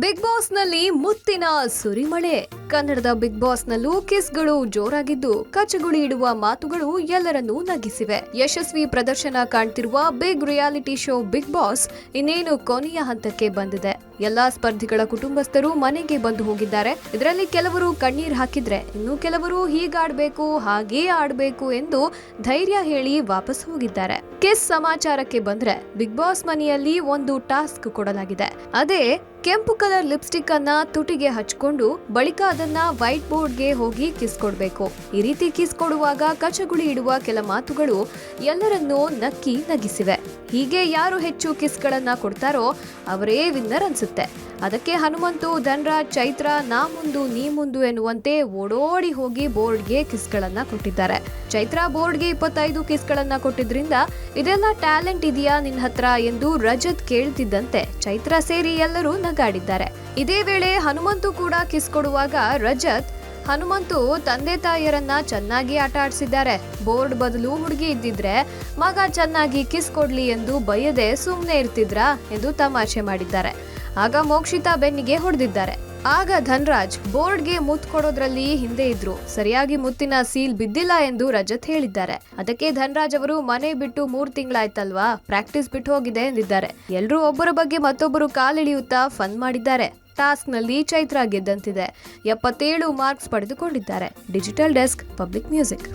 Big ಬಾಸ್ನಲ್ಲಿ ಮುತ್ತಿನ ಸುರಿಮಳೆ. ಕನ್ನಡದ big boss ನಲ್ಲೂ ಕಿಸ್ಗಳು ಜೋರಾಗಿದ್ದು, ಕಚ್ಚಗುಳಿ ಇಡುವ ಮಾತುಗಳು ಎಲ್ಲರನ್ನೂ ನಗಿಸಿವೆ. ಯಶಸ್ವಿ ಪ್ರದರ್ಶನ ಕಾಣ್ತಿರುವ big reality show Bigg Boss ಇನ್ನೇನು ಕೊನೆಯ ಹಂತಕ್ಕೆ ಬಂದಿದೆ? ಎಲ್ಲಾ ಸ್ಪರ್ಧಿಗಳ ಕುಟುಂಬಸ್ಥರು ಮನೆಗೆ ಬಂದು ಹೋಗಿದ್ದಾರೆ. ಇದರಲ್ಲಿ ಕೆಲವರು ಕಣ್ಣೀರ್ ಹಾಕಿದ್ರೆ ಇನ್ನು ಕೆಲವರು ಹೀಗಾಡ್ಬೇಕು, ಹಾಗೇ ಆಡ್ಬೇಕು ಎಂದು ಧೈರ್ಯ ಹೇಳಿ ವಾಪಸ್ ಹೋಗಿದ್ದಾರೆ. ಕಿಸ್ ಸಮಾಚಾರಕ್ಕೆ ಬಂದ್ರೆ ಬಿಗ್ ಬಾಸ್ ಮನೆಯಲ್ಲಿ ಒಂದು ಟಾಸ್ಕ್ ಕೊಡಲಾಗಿದೆ. ಅದೇ ಕೆಂಪು ಕಲರ್ ಲಿಪ್ಸ್ಟಿಕ್ ಅನ್ನ ತುಟಿಗೆ ಹಚ್ಕೊಂಡು ಬಳಿಕ ಅದನ್ನ ವೈಟ್ ಬೋರ್ಡ್ಗೆ ಹೋಗಿ ಕಿಸ್ ಕೊಡ್ಬೇಕು. ಈ ರೀತಿ ಕಿಸ್ ಕೊಡುವಾಗ ಕಚಗುಳಿ ಇಡುವ ಕೆಲ ಮಾತುಗಳು ಎಲ್ಲರನ್ನೂ ನಕ್ಕಿ ನಗಿಸಿವೆ. ಹೀಗೆ ಯಾರು ಹೆಚ್ಚು ಕಿಸ್ಗಳನ್ನ ಕೊಡ್ತಾರೋ ಅವರೇ ವಿನ್ನರ್ ಅನ್ಸುತ್ತೆ. ಅದಕ್ಕೆ ಹನುಮಂತು, ಧನ್ರಾಜ್, ಚೈತ್ರ, ನಾ ಮುಂದು, ನೀ ಮುಂದು ಎನ್ನುವಂತೆ ಓಡೋಡಿ ಹೋಗಿ ಬೋರ್ಡ್ಗೆ ಕಿಸ್ಗಳನ್ನು ಕೊಟ್ಟಿದ್ದಾರೆ. ಚೈತ್ರ ಬೋರ್ಡ್ಗೆ ಇಪ್ಪತ್ತೈದು ಕಿಸ್ಗಳನ್ನು ಕೊಟ್ಟಿದ್ರಿಂದ ಇದೆಲ್ಲ ಟ್ಯಾಲೆಂಟ್ ಇದೆಯಾ ನಿನ್ನ ಹತ್ರ ಎಂದು ರಜತ್ ಕೇಳ್ತಿದ್ದಂತೆ ಚೈತ್ರ ಸೇರಿ ಎಲ್ಲರೂ ನಗಾಡಿದ್ದಾರೆ. ಇದೇ ವೇಳೆ ಹನುಮಂತು ಕೂಡ ಕಿಸ್ ಕೊಡುವಾಗ ರಜತ್ ಹನುಮಂತು ತಂದೆ ತಾಯಿಯರನ್ನ ಚೆನ್ನಾಗಿ ಆಟ ಆಡಿಸಿದ್ದಾರೆ. ಬೋರ್ಡ್ ಬದಲು ಹುಡುಗಿ ಇದ್ದಿದ್ರೆ ಮಗ ಚೆನ್ನಾಗಿ ಕಿಸ್ ಕೊಡ್ಲಿ ಎಂದು ಬಯದೆ ಸುಮ್ಮನೆ ಇರ್ತಿದ್ರಾ ಎಂದು ತಮಾಷೆ ಮಾಡಿದ್ದಾರೆ. ಆಗ ಮೋಕ್ಷಿತಾ ಬೆನ್ನಿಗೆ ಹೊಡೆದಿದ್ದಾರೆ. ಆಗ ಧನ್ರಾಜ್ ಬೋರ್ಡ್ಗೆ ಮುತ್ತು ಕೊಡೋದ್ರಲ್ಲಿ ಹಿಂದೆ ಇದ್ರು. ಸರಿಯಾಗಿ ಮುತ್ತಿನ ಸೀಲ್ ಬಿದ್ದಿಲ್ಲ ಎಂದು ರಜತ್ ಹೇಳಿದ್ದಾರೆ. ಅದಕ್ಕೆ ಧನ್ರಾಜ್ ಅವರು ಮನೆ ಬಿಟ್ಟು ಮೂರ್ ತಿಂಗಳಾಯ್ತಲ್ವಾ? ಪ್ರಾಕ್ಟೀಸ್ ಬಿಟ್ಟು ಹೋಗಿದೆ ಎಂದಿದ್ದಾರೆ. ಎಲ್ಲರೂ ಒಬ್ಬರ ಬಗ್ಗೆ ಮತ್ತೊಬ್ಬರು ಕಾಲಿಳಿಯುತ್ತಾ ಫನ್ ಮಾಡಿದ್ದಾರೆ. ಟಾಸ್ಕ್ನಲ್ಲಿ ಚೈತ್ರ ಗೆದ್ದಂತಿದೆ. ಎಪ್ಪತ್ತೇಳು ಮಾರ್ಕ್ಸ್ ಪಡೆದುಕೊಂಡಿದ್ದಾರೆ. Digital desk Public Music.